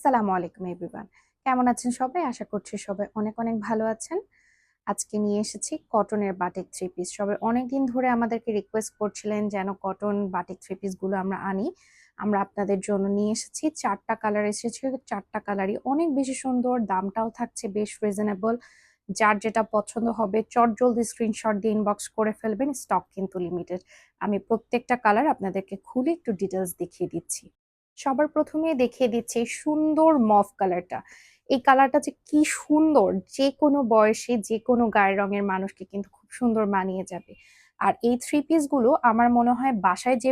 আসসালামু আলাইকুম এভরিওয়ান কেমন আছেন সবাই? আশা করছি সবাই অনেক অনেক ভালো আছেন। আজকে নিয়ে এসেছি কটনের বাটিক থ্রি পিস সবাই অনেক দিন ধরে আমাদেরকে রিকোয়েস্ট করছিলেন যেন কটন বাটিক থ্রি পিসগুলো আমরা আনি। আমরা আপনাদের জন্য নিয়ে এসেছি। চারটা কালার এসেছে। চারটা কালারই অনেক বেশি সুন্দর। দামটাও থাকছে বেশ রিজনেবল যার যেটা পছন্দ হবে চট জলদি স্ক্রিনশট দিয়ে ইনবক্স করে ফেলবেন। স্টক কিন্তু লিমিটেড আমি প্রত্যেকটা কালার আপনাদেরকে খুলে একটু ডিটেলস দেখিয়ে দিচ্ছি। সবার প্রথমে দেখিয়ে দিচ্ছি সুন্দর মফ কালারটা। এই কালারটা যে কি সুন্দর, যে কোনো বয়সে যে কোনো গায়ের রঙের মানুষকে কিন্তু খুব সুন্দর মানিয়ে যাবে। আর এই থ্রি পিসগুলো আমার মনে হয় বাসায় যে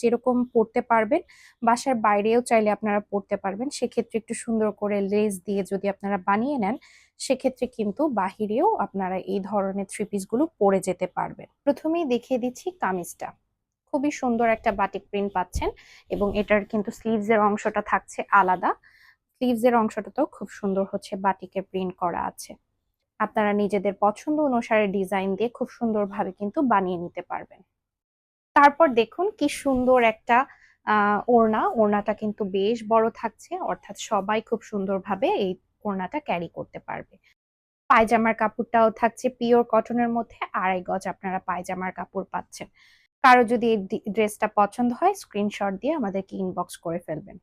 যেরকম পরতে পারবেন, বাসার বাইরেও চাইলে আপনারা পরতে পারবেন। সেক্ষেত্রে একটু সুন্দর করে লেস দিয়ে যদি আপনারা বানিয়ে নেন, সেক্ষেত্রে কিন্তু বাহিরেও আপনারা এই ধরনের থ্রি পিসগুলো পরে যেতে পারবেন। প্রথমেই দেখিয়ে দিচ্ছি কামিজটা। খুবই সুন্দর একটা বাটিক প্রিন্ট পাচ্ছেন এবং এটার কিন্তু স্লিভস এর অংশটা থাকছে আলাদা। স্লিভস এর অংশটাতেও খুব সুন্দর হচ্ছে বাটিকের প্রিন্ট করা আছে। আপনারা নিজেদের পছন্দ অনুসারে ডিজাইন দিয়ে খুব সুন্দরভাবে কিন্তু বানিয়ে নিতে পারবেন। তারপর দেখুন কি সুন্দর একটা ওড়না। ওড়নাটা কিন্তু বেশ বড় থাকছে, অর্থাৎ সবাই খুব সুন্দরভাবে এই ওড়নাটা ক্যারি করতে পারবে। পায়জামার কাপড়টাও থাকছে পিওর কটনের মধ্যে, আড়াই গজ আপনারা পায়জামার কাপড় পাচ্ছেন। কারও যদি এই ড্রেসটা পছন্দ হয় স্ক্রিনশট দিয়ে আমাদেরকে ইনবক্স করে ফেলবেন।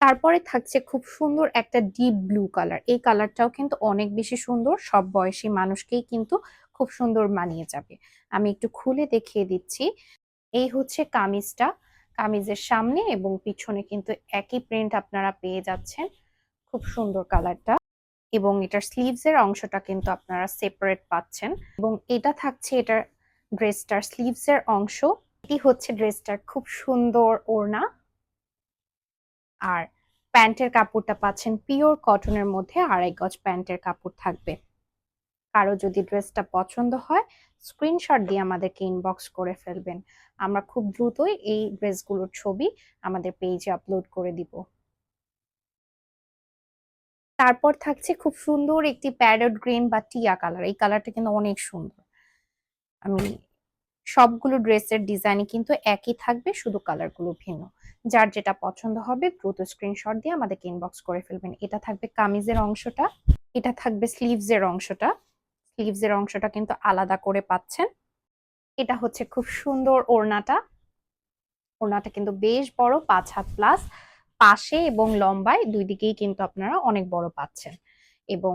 তারপরে থাকছে খুব সুন্দর একটা ডিপ ব্লু কালার এই কালারটাও কিন্তু অনেক বেশি সুন্দর, সব বয়সী মানুষকেই কিন্তু খুব সুন্দর মানিয়ে যাবে। আমি একটু খুলে দেখিয়ে দিচ্ছি। এই হচ্ছে কামিজটা। কামিজের সামনে এবং পিছনে কিন্তু একই প্রিন্ট আপনারা পেয়ে যাচ্ছেন। খুব সুন্দর কালারটা এবং এটার স্লিভস এর অংশটা কিন্তু আপনারা সেপারেট পাচ্ছেন। এবং এটা থাকছে এটার ড্রেসটার স্লিভস এর অংশ। এটি হচ্ছে ড্রেসটার খুব সুন্দর ওড়না। আর প্যান্টের কাপড়টা পাচ্ছেন পিওর কটনের মধ্যে আড়াই গজ প্যান্টের কাপড় থাকবে। কারও যদি ড্রেসটা পছন্দ হয়, স্ক্রিনশট দিয়ে আমাদেরকে ইনবক্স করে ফেলবেন। আমরা খুব দ্রুতই এই ড্রেসগুলোর ছবি আমাদের পেজে আপলোড করে দিব। তারপর থাকছে খুব সুন্দর একটি প্যারট গ্রিন বা টিয়া কালার। এই কালারটা কিন্তু অনেক সুন্দর। আমি সবগুলো ড্রেসের ডিজাইনই কিন্তু একই থাকবে, শুধু কালারগুলো ভিন্ন। যার যেটা পছন্দ হবে, দ্রুত স্ক্রিনশট দিয়ে আমাদেরকে ইনবক্স করে ফেলবেন। এটা থাকবে কামিজের অংশটা, এটা থাকবে স্লিভস এর অংশটা। স্লিভস এর অংশটা কিন্তু আলাদা করে পাচ্ছেন। এটা হচ্ছে খুব সুন্দর ওড়নাটা। ওড়নাটা কিন্তু বেশ বড়, পাঁচ হাত প্লাস পাশে এবং লম্বায় দুই দিকেই কিন্তু আপনারা অনেক বড় পাচ্ছেন। এবং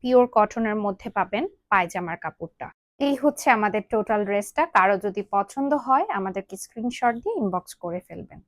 পিওর কটনের মধ্যে পাবেন পায়জামার কাপড়টা। এই হচ্ছে আমাদের টোটাল ড্রেসটা কারও যদি পছন্দ হয়, আমাদেরকে স্ক্রিনশট দিয়ে ইনবক্স করে ফেলবেন।